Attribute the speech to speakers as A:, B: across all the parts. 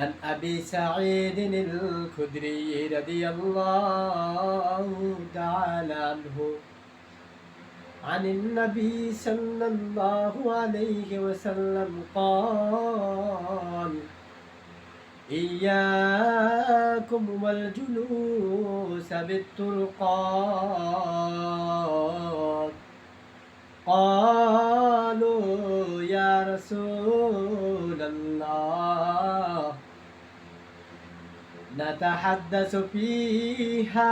A: عن أبي سعيد الخدري رضي الله تعالى عنه عن النبي صلى الله عليه وسلم قال إياكم والجلوس بالطرقات قالوا يا رسول نتحدث فيها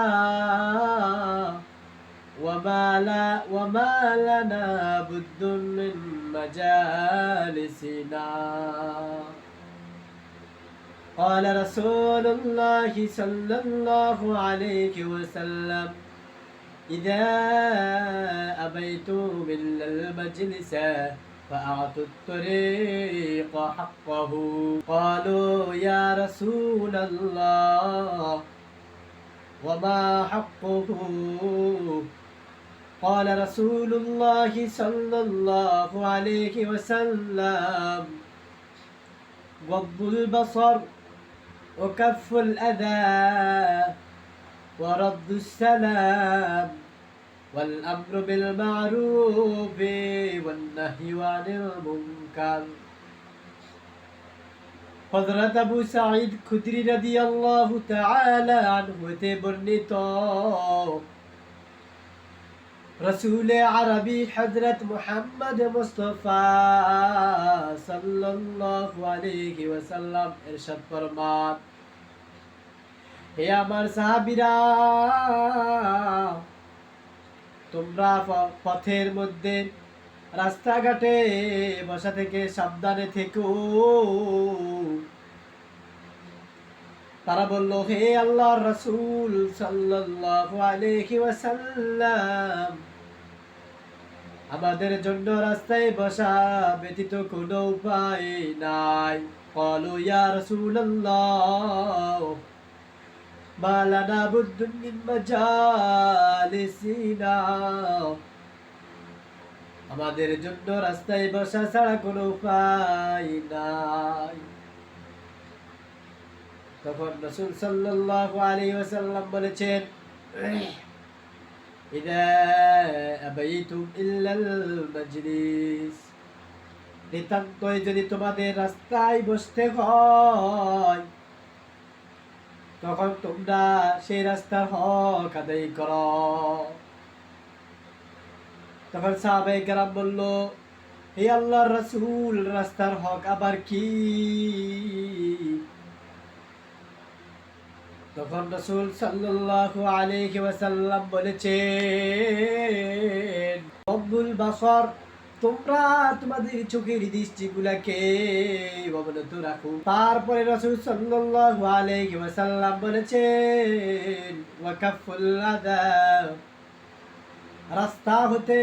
A: وما, لا وما لنا بد من مجالسنا قال رسول الله صلى الله عليه وسلم إذا أبيتم إلا المجلس فأعطوا الطريق حقه. قالوا يا رسول الله وما حقه؟ قال رسول الله صلى الله عليه وسلم غض البصر وكف الأذى ورد السلام. والأمر بالمعروف والنهي عن المنكر হজরত আবু সাঈদ খুদরি রাদিয়াল্লাহু তাআলা আনহু হতে বর্ণিত রসুল আরবি হজরত মুহাম্মদ মুস্তফা সাল্লাল্লাহু আলাইহি ওয়াসাল্লাম ইরশাদ ফরমান হে আমার সাহাবীরা তোমরা পথের মধ্যে রাস্তাঘাটে বসা থেকে সাবধানে থেকো। তারা বলল, হে আল্লাহ রসুল সাল্লাহ আমাদের জন্য রাস্তায় বসা ব্যতীত কোনো উপায় নাই। কলো ইয়া রসুল্লাহ الله ما لنا بد من مجالسنا আমাদের জন্য রাস্তায় বসা ছাড়া কোনো উপায় নাই তখন রসুল সাল্লাল্লাহু আলাইহি ওয়াসাল্লাম বলেছেন ইদা আবাইতুম ইল্লাল মাজলিস নিতান্তই যদি তোমাদের রাস্তায় বসতে হয় তখন তোমরা সেই রাস্তার হক আদায় কর। তখন সাহাবাই কারাম বলল, হে আল্লাহ রসুল, রাস্তার হক আবার কি? তখন রসুল সাল্লাল্লাহু আলাইহি ওয়াসাল্লাম বলেছেন, রব্বুল তোমরা তোমাদের চোখের দৃষ্টিগুলাকে অবনত রাখো। তারপরে রসুল সাল্লাল্লাহু আলাইহি ওয়াসাল্লাম বলেছেন, ওয়াকাফুল রাস্তা হতে,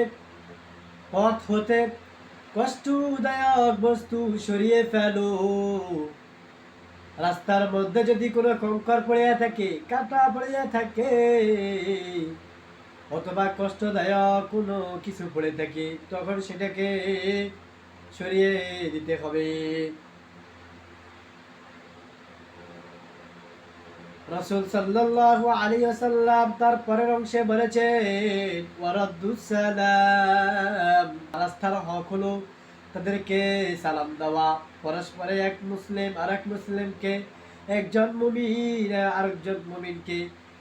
A: পথ হতে কষ্টদায়ক বস্তু সরিয়ে ফেলো। রাস্তার মধ্যে যদি কোনো কঙ্কর পড়ে থাকে, কাটা পড়ে থাকে অথবা কষ্টদায়ক কোনো কিছু পড়ে থাকে, তখন সেটাকে সরিয়ে দিতে হবে। রসুল সাল্লাল্লাহু আলাইহি ওয়াসাল্লাম তার পরের অংশে ওয়ারাদ্দুসালাম রাস্তার হক হলো তাদেরকে সালাম দেওয়া। পরস্পরে এক মুসলিম আর এক মুসলিমকে, একজন মুমিন আরেকজন মুমিনকে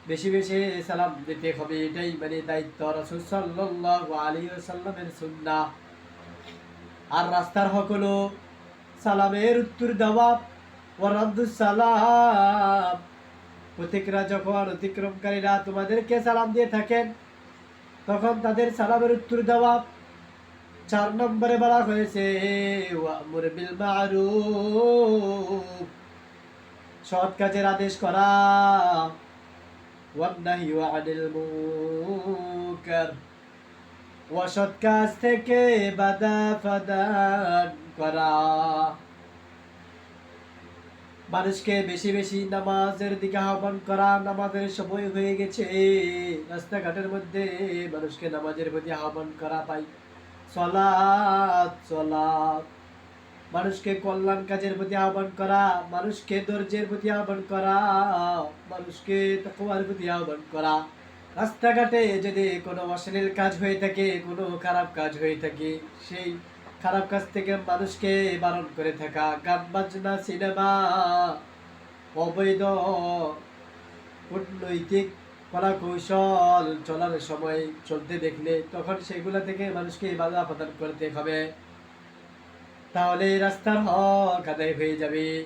A: বেশি বেশি সালাম দিতে হবে, এটাই মানে দায়িত্ব। রসুল সাল্লাল্লাহু আলাইহি ওয়াসাল্লামের সুন্নাহ। আর রাস্তার হক সালামের উত্তর দেওয়া। সালাম। পথিকরা যখন অতিক্রমকারীরা তোমাদেরকে সালাম দিয়ে থাকেন, তখন তাদের সালামের উত্তর দেওয়া। চার নম্বরে বলা হয়েছে সৎ কাজের আদেশ করা। মুনকার অসৎ কাজ থেকে বাধা করা মানুষকে বেশি বেশি নামাজের দিকে আহ্বান করা নামাজের সময় হয়ে গেছে রাস্তাঘাটের মধ্যে মানুষকে নামাজের প্রতি আহ্বান করা পাই চলা সলাৎ মানুষকে কল্যাণ কাজের প্রতি আহ্বান করা, মানুষকে ধৈর্যের প্রতি আহ্বান করা, মানুষকে তকওয়ার প্রতি আহ্বান করা। রাস্তাঘাটে যদি কোনো অশ্লীল কাজ হয়ে থাকে, কোনো খারাপ কাজ হয়ে থাকে, সেই খারাপ কাজ থেকে মানুষকে বারণ করে থাকা, গান বাজনা, সিনেমা, অবৈধ কূটনৈতিক কলা কৌশল চলার সময় চলতে দেখলে তখন সেগুলো থেকে মানুষকে বাধা প্রদান করতে হবে। তাহলে রাস্তার হক আদায় হয়ে যাবে।